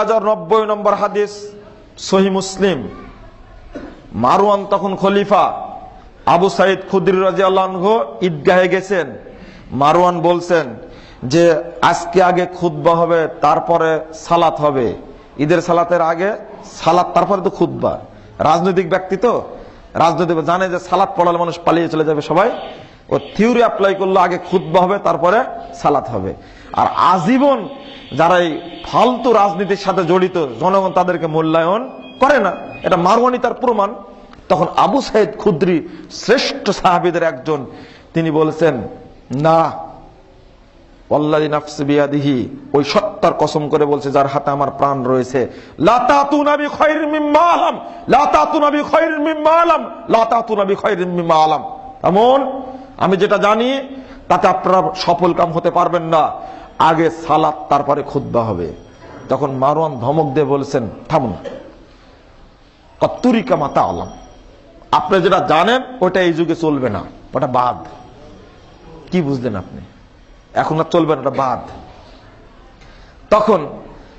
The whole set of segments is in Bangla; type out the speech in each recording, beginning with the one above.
হাজার নব্বই নম্বর হাদিস, সহি মুসলিম। মারওয়ান তখন খলিফা, আবু সাইদ খুদ্রি রাজিয়াল্লাহ ঈদগাহে গেছেন। মারওয়ান বলছেন যে, আজকে আগে খুতবা হবে, তারপরে সালাত হবে। ঈদের সালাতের আগে সালাত, তারপরে তো খুতবা। রাজনৈতিক ব্যক্তি তো, রাজনৈতিক জানে যে সালাত পড়ালে মানুষ পালিয়ে চলে যাবে সবাই। ও থিওরি অ্যাপ্লাই করল আগে খুতবা হবে, তারপরে সালাত হবে। আর আজীবন যারা এই ফালতু রাজনীতির সাথে জড়িত, জনগণ তাদেরকে মূল্যায়ন করে না, এটা মারওয়ানি তার প্রমাণ। তখন আবু সাইদ খুদ্রি শ্রেষ্ঠ সাহাবিদের একজন, তিনি বলছেন, না ওই সত্তার কসম করে বলছে, যার হাতে আমার প্রাণ রয়েছে। এমন আমি যেটা জানি, তাতে আপনারা সফল কাম হতে পারবেন না। আগে সালাত, তারপরে খুদ্া হবে। তখন মারওয়ান ধমক দিয়ে বলছেন, থামুন। কত্তুরিকা মাতা আলাম। আপনি যেটা জানেন, ওটা এই যুগে চলবে না। ওটা বাদ। কি বুঝলেন আপনি? এখন আর চলবে না, ওটা বাদ। তখন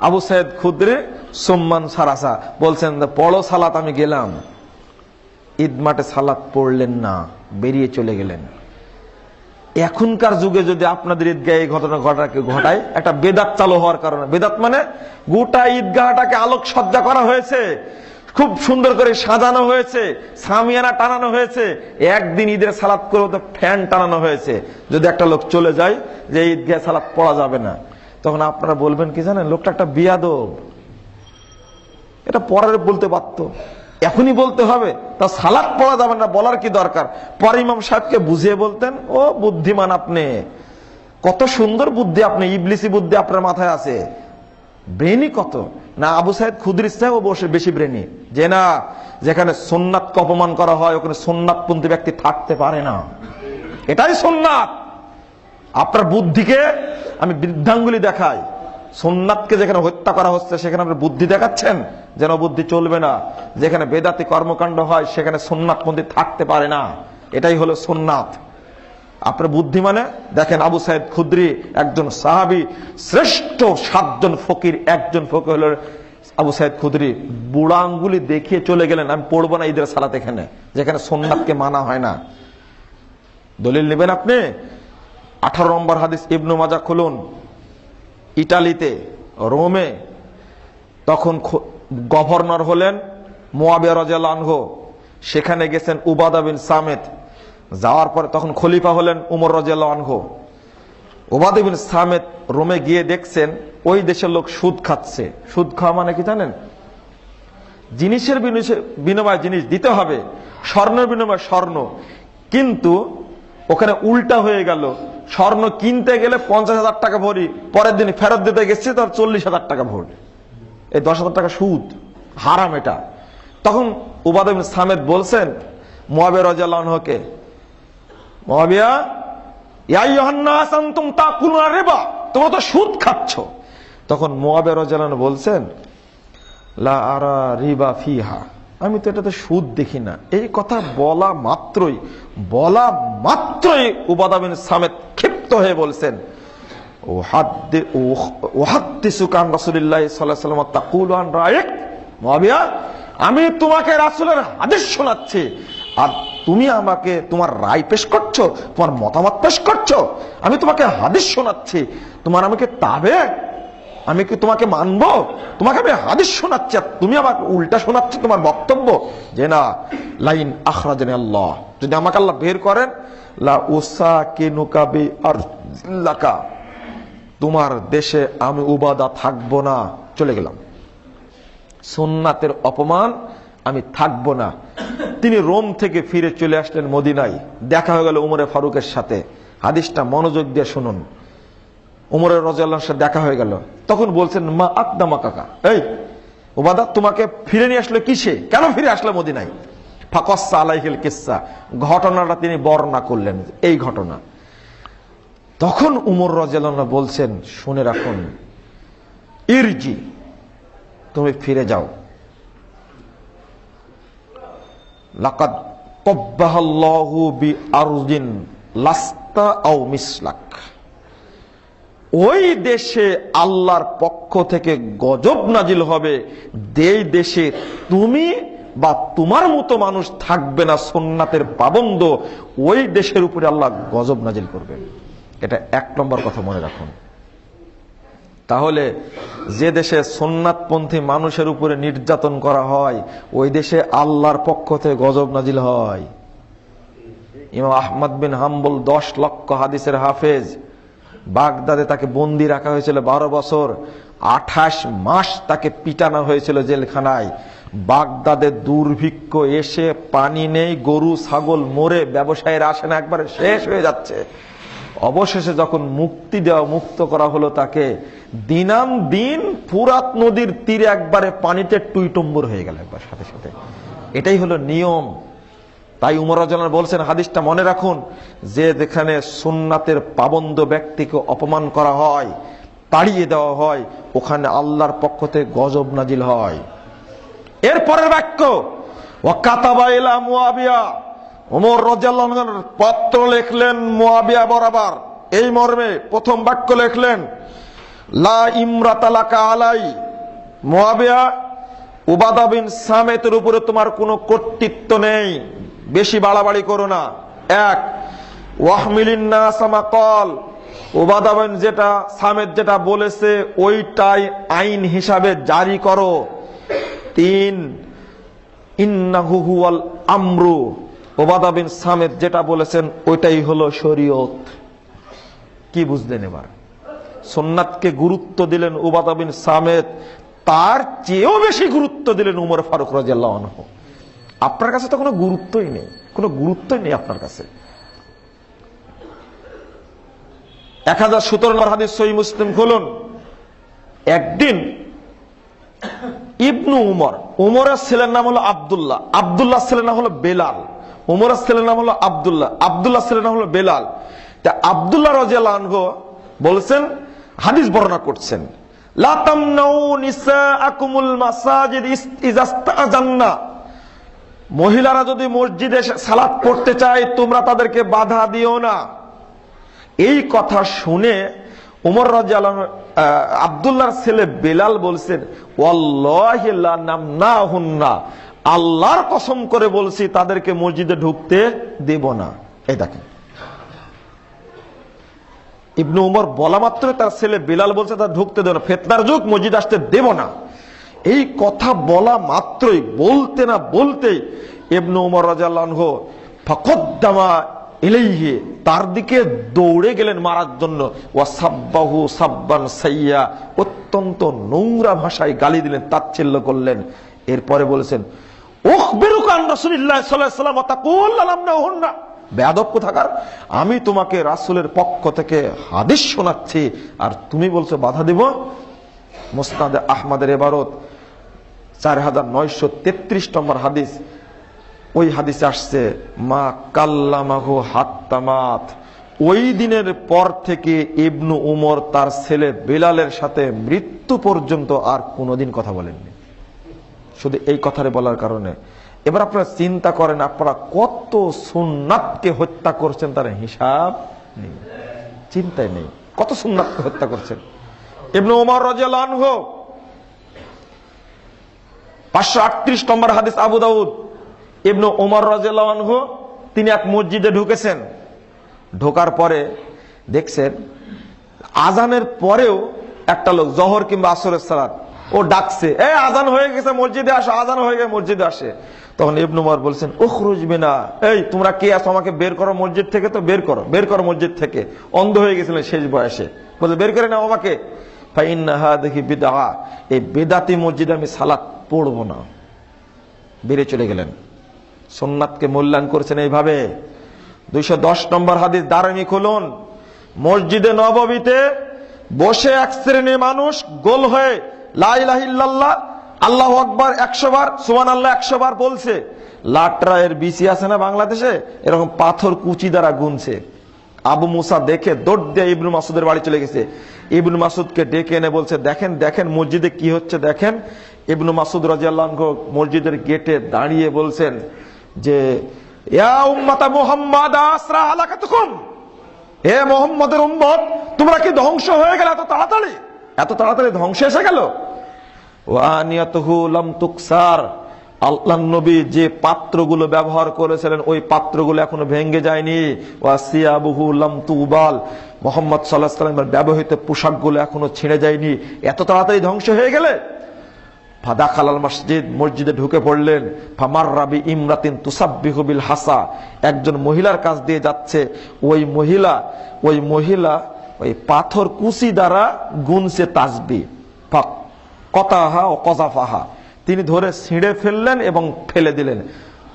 আবু সাইদ খুদ্রে সোম্মান সারাসা বলছেন, পড়ো সালাত, আমি গেলাম। ঈদ মাঠে সালাত পড়লেন না, বেরিয়ে চলে গেলেন। এখনকার যুগে যদি আপনাদের ঈদগাহ এই ঘটনা ঘটাকে ঘটায়, একটা বেদাত চালু হওয়ার কারণে। বেদাত মানে গোটা ঈদগাহটাকে আলোক সজ্জা করা হয়েছে, খুব সুন্দর করে সাজানো হয়েছে, সামিয়ানা টানানো হয়েছে, একদিন ঈদের সালাত করে তো ফ্যান টানানো হয়েছে। যদি একটা লোক চলে যায়, যে ঈদগাহ সালাত পড়া যাবে না, তখন আপনারা বলবেন কি জানেন, লোকটা একটা বিয়াদব। এটা পরের বলতে পারতো এখনই বলতে হবে। তা সালাদ পড়া যাবে না, বলার কি দরকার? পরে ইমাম সাহেবকে বুঝিয়ে বলতেন, ও বুদ্ধিমান আপনি, কত সুন্দর বুদ্ধি আপনি, ইবলিসি বুদ্ধি আপনার মাথায় আছে। ব্রেনই কত? না, আবু সাহেদ খুদ্রিস সাহেব বসে, বেশি ব্রেনি যে না, যেখানে সোননাথকে অপমান করা হয়, ওখানে সোননাথপন্থী ব্যক্তি থাকতে পারে না। এটাই সোননাথ। আপনার বুদ্ধিকে আমি বৃদ্ধাঙ্গুলি দেখাই। সোননাথকে যেখানে হত্যা করা হচ্ছে, সেখানে আপনি বুদ্ধি দেখাচ্ছেন? যেন বুদ্ধি চলবে না। যেখানে বেদাতি কর্মকাণ্ড হয়, সেখানে সোননাথপন্থী থাকতে পারে না। এটাই হলো সোননাথ আপনার বুদ্ধি মানে দেখেন আবু সাইদ খুদ্রি একজন সাহাবি, শ্রেষ্ঠ সাতজন ফকির, একজন ফকির হলো আবু সাইদ খুদ্রি। বুড়া আঙ্গুলি দেখিয়ে চলে গেলেন, আমি পড়ব না ঈদের সালাত এখানে। যেখানে সোননাথকে মানা হয় না। দলিল নেবেন আপনি? আঠারো নম্বর হাদিস ইবনু মাজা খুলুন। ইটালিতে, রোমে, তখন গভর্নর হলেন মোয়াবিয়া রাজিয়াল আনহো। সেখানে গেছেন উবাদা বিন সামেদ যাওয়ার পরে তখন খলিফা হলেন উমর রাজিয়াল আনহো। উবাদা বিন সামেদ রোমে গিয়ে দেখছেন ওই দেশের লোক সুদ খাচ্ছে। সুদ খাওয়া মানে কি জানেন? জিনিসের বিনিময়ে জিনিস দিতে হবে। স্বর্ণের বিনিময় স্বর্ণ। কিন্তু ওখানে উল্টা হয়ে গেল। স্বর্ণ কিনতে গেলে পঞ্চাশ হাজার টাকা ভরি, পরের দিন ফেরত দিতে গেছে, তার চল্লিশ হাজার টাকা ভর। এই দশ হাজার টাকা সুদ, হারাম এটা। তখন উবাদ সামেদ বলছেন, মোয়াবিয়া রাজাকে মহাবিয়া তোমরা তো সুদ খাচ্ছ। তখন মোয়াবিয়া রাজালান বলছেন, লা আরা রিবা ফিহা। আমি তো এটাতে সুদ দেখি না। এই কথা বলা মাত্রই বলা মাত্রই উবাদা বিন সামেদ ক্ষিপ্ত হয়ে বলছেন আমি তোমাকে রাসূলের হাদিস শোনাচ্ছি। আর তুমি আমাকে তোমার রায় পেশ করছ, তোমার মতামত পেশ করছ। আমি তোমাকে হাদিস শোনাচ্ছি। তোমার আমাকে তাবে আমি কি তোমাকে মানব? তোমাকে আমি হাদিস শোনাচ্ছি আর তুমি আমাকে উল্টা শোনাচ্ছ তোমার বক্তব্য? যে না, লাইন আখরাজানি আল্লাহ। যদি আমাকে আল্লাহ বের করেন, লা উসা কে নুকাবি আর তোমার দেশে আমি উবাদা থাকব না। চলে গেলাম। সোননাথের অপমান, আমি থাকব না। তিনি রোম থেকে ফিরে চলে আসলেন মদিনায়। দেখা হয়ে গেল উমরে ফারুকের সাথে। হাদিসটা মনোযোগ দিয়ে শুনুন। উমরের রাজিয়াল্লাহর সাথে দেখা হয়ে গেল। তখন বলছেন, মা আকদামা কাকা। এই, ওবাদা, তোমাকে ফিরে নিয়ে আসলে কিসে? কেন ফিরে আসলে মদিনায়? ফাকসা আলাইহিল কিসসা। ঘটনাটা তিনি বর্ণনা করলেন, এই ঘটনা। তখন উমর রাজিয়াল্লাহ বলছেন, শুনে রাখুন, ইরজি, তুমি ফিরে যাও। লাকাদ কব্বাহাল্লাহু লাস্তা আও মিসলাক। ওই দেশে আল্লাহর পক্ষ থেকে গজব নাজিল হবে। যেই দেশে তুমি বা তোমার মতো মানুষ থাকবে না সোননাথের পাবন্দ, ওই দেশের উপরে আল্লাহ গজব নাজিল করবেন। এটা এক নম্বর কথা মনে রাখুন। তাহলে যে দেশে সোননাথপন্থী মানুষের উপরে নির্যাতন করা হয়, ওই দেশে আল্লাহর পক্ষ থেকে গজব নাজিল হয়। ইমাম আহমদ বিন হাম্বল দশ লক্ষ হাদিসের হাফেজ বাগদাদে তাকে বন্দি রাখা হয়েছিল বারো বছর, আঠাশ মাস তাকে পিটানো হয়েছিল জেলখানায়। বাগদাদে দুর্ভিক্ষ এসে পানি নেই, গরু, ছাগল মরে, ব্যবসায়ের আসে না একবারে শেষ হয়ে যাচ্ছে। অবশেষে যখন মুক্তি দেওয়া, মুক্ত করা হলো তাকে, দিনাম দিন ফুরাত নদীর তীরে একবারে পানিতে টুইটম্বর হয়ে গেল একবার সাথে সাথে। এটাই হলো নিয়ম। তাই উমর রাজান বলছেন, হাদিসটা মনে রাখুন, যে যেখানে সুন্নাতের পাবন্দ ব্যক্তিকে অপমান করা হয়, তাড়িয়ে দেওয়া হয়, ওখানে আল্লাহর পক্ষ থেকে গজব নাজিল হয়। এরপরের বাক্য ও কাতাবাইলা মুয়াবিয়া। ওমর রাজাল্লাহর পত্র লিখলেন মুয়াবিয়া বরাবর। এই মর্মে প্রথম বাক্য লিখলেন, লা ইমরাতালাকা আলাই। মুয়াবিয়া, উবাদা বিন সামেতের উপরে তোমার কোনো কর্তৃত্ব নেই। বেশি বাড়াবাড়ি করো না। এক কল উবাদা যেটা, সামেদ যেটা বলেছে, ওইটাই আইন হিসাবে জারি করো। তিন আমরু। ওবাদা বিন সামেদ যেটা বলেছেন, ওইটাই হলো শরীয়ত। কি বুঝলেন এবার? সোননাথকে গুরুত্ব দিলেন ওবাদাবিন সামেদ, তার চেয়েও বেশি গুরুত্ব দিলেন উমর ফারুক রাজিয়াল্লাহ আপনার কাছে তো কোনো গুরুত্বই নেই। কোনো গুরুত্বই নেই আপনার কাছে। এক হাজার সতেরো নম্বর হাদিস সহি মুসলিম খুলুন। একদিন ইবনু উমর, উমরের ছেলের নাম হলো আবদুল্লাহ আবদুল্লাহ ছেলের নাম হলো বেলাল, উমরের ছেলের নাম হলো আবদুল্লাহ আবদুল্লাহ ছেলের নাম হলো বেলাল। তা আবদুল্লাহ আনহু বলছেন, হাদিস বর্ণনা করছেন, লা তামনাউ নিসাআকুমুল মাসাজিদ ইজাস্তাজান্না। মহিলারা যদি মসজিদে সালাত পড়তে চায়, তোমরা তাদেরকে বাধা দিও না। এই কথা শুনে উমর রাজি আবদুল্লাহর ছেলে বেলাল বলছেন নাম না আল্লাহর কসম করে বলছি, তাদেরকে মসজিদে ঢুকতে দেব না। এই দেখেন। ইবনু উমর বলা মাত্র তার ছেলে বেলাল বলছে তার ঢুকতে দেব না। ফেতনার যুগ, মসজিদ আসতে দেব না। এই কথা বলা মাত্রই, বলতে না বলতেই ইবনু উমর রাজাল্লাহ ফকদ্দামা এলেইহে তার দিকে দৌড়ে গেলেন মারার জন্য। ও সাব্বাহু সাব্বান সাইয়া, অত্যন্ত নোংরা ভাষায় গালি দিলেন, তাচ্ছিল্য করলেন। এরপরে বলেছেন আমি তোমাকে রাসুলের পক্ষ থেকে হাদিস শোনাচ্ছি, আর তুমি বলছো বাধা দিব। মোস্তাদে আহমদের এবারত চার হাজার নয়শো তেত্রিশ নম্বর হাদিস। ওই হাদিসে আসছে, মা কাল্লামাহু হাত্তামাত ওই দিনের পর থেকে ইবনু উমর তার ছেলে বেলালের সাথে মৃত্যু পর্যন্ত আর কোনোদিন কথা বলেননি। শুধু এই কথাটা বলার কারণে। এবার আপনারা চিন্তা করেন, আপনারা কত সুন্নাতকে হত্যা করছেন তার হিসাব নেই চিন্তায় নেই। কত সুন্নাতকে হত্যা করছেন? ইবনু উমর রাজিয়াল্লাহু আনহু পাঁচশো আটত্রিশ নম্বর হাদিস আবু দাউদ। ইবনু ওমর রাজু তিনি এক মসজিদে ঢুকেছেন। ঢোকার পরে দেখছেন, আজানের পরেও একটা লোক জহর কিংবা আসরের সালাত, ও ডাকছে, এ, আজান হয়ে গেছে, মসজিদে আসো, আজান হয়ে গেছে, মসজিদে আসে। তখন ইবনু উমর বলছেন ও খুরুজবে না এই, তোমরা কে আছো, আমাকে বের করো মসজিদ থেকে তো, বের করো বের করো মসজিদ থেকে। অন্ধ হয়ে গেছিলেন শেষ বয়সে। বলছে, বের করে নাও আমাকে। ফাইন্নাহা দেখি বিদা এই বেদাতি মসজিদে আমি সালাত পড়ব না। বেড়ে চলে গেলেন। সোমনাথকে মূল্যায়ন করেছেন এইভাবে। দুইশো দশ নম্বর হাদিস দারামি খুলুন। মসজিদে নববীতে বসে এক শ্রেণির মানুষ গোল হয়ে লাইলাহিল্লাহ আল্লাহ আকবার একশো বার সুমান আল্লাহ একশো বার বলছে। লাটরা এর বিসি আছে না বাংলাদেশে? এরকম পাথর কুচি দ্বারা গুনছে। আবু মুসা দেখে দৌড় দিয়ে ইবনু মাসুদের বাড়ি চলে গেছে। ইবনু মাসুদকে ডেকে এনে বলছে, দেখেন দেখেন মসজিদে কি হচ্ছে, দেখেন। ইবনু মাসুদ রাজিয়াল্লাহ মসজিদের গেটে দাঁড়িয়ে বলছেন যে হে মোহাম্মদের উম্মত, তোমরা কি ধ্বংস হয়ে গেলে এত তাড়াতাড়ি? এত তাড়াতাড়ি ধ্বংস এসে গেল? ওয়ানিয়াতুহু লাম তুকসার। আল্লাহ নবী যে পাত্রগুলো ব্যবহার করেছিলেন, ওই পাত্রগুলো এখনও ভেঙ্গে যায়নি। তুবাল। মোহাম্মদ সাল্লাহ সাল্লামের ব্যবহৃত পোশাকগুলো এখনও ছিঁড়ে যায়নি। এত তাড়াতাড়ি ধ্বংস হয়ে গেলে? ফাদা খালাল মসজিদ, মসজিদে ঢুকে পড়লেন। ফামার রাবি ইমরাতিন তুসাব্বিহু বিল হাসা। একজন মহিলার কাছ দিয়ে যাচ্ছে। ওই মহিলা ওই মহিলা ওই পাথর কুচি দ্বারা গুনছে তাসবি। কতাহা ও কজাফাহা। তিনি ধরে ছিঁড়ে ফেললেন এবং ফেলে দিলেন।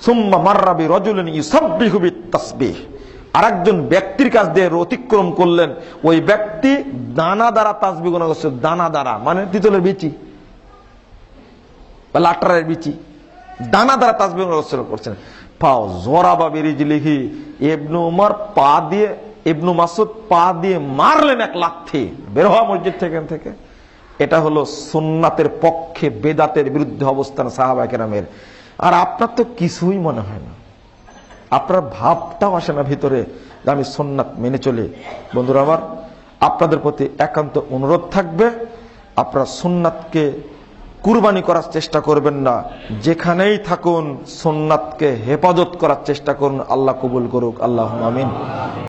সুম্মা মাররাবি রজুলেন ইউসাব্বিহু বিত তাসবিহ আরেকজন ব্যক্তির কাছ দিয়ে অতিক্রম করলেন। ওই ব্যক্তি দানা দ্বারা তাসবি গোনা করছে। দানা দ্বারা। মানে তিতলের বিচি। বা লাটারের বিচি। দানা দ্বারা তাসবিহ রসল করছেন। পাও জোরা বা লিখি ইবনু উমর পা দিয়ে, ইবনু মাসুদ পা দিয়ে মারলেন এক লাথি। বের হওয়া মসজিদ থেকে থেকে। এটা হলো সুন্নাতের পক্ষে বেদাতের বিরুদ্ধে অবস্থান সাহাবা কেরামের। আর আপনার তো কিছুই মনে হয় না। আপনার ভাবটাও আসে না ভিতরে আমি সোননাথ মেনে চলি। বন্ধুরা আমার, আপনাদের প্রতি একান্ত অনুরোধ থাকবে, আপনারা সোননাথকে কুরবানি করার চেষ্টা করবেন না। যেখানেই থাকুন সোননাথকে হেফাজত করার চেষ্টা করুন। আল্লাহ কবুল করুক। আল্লাহ আমিন।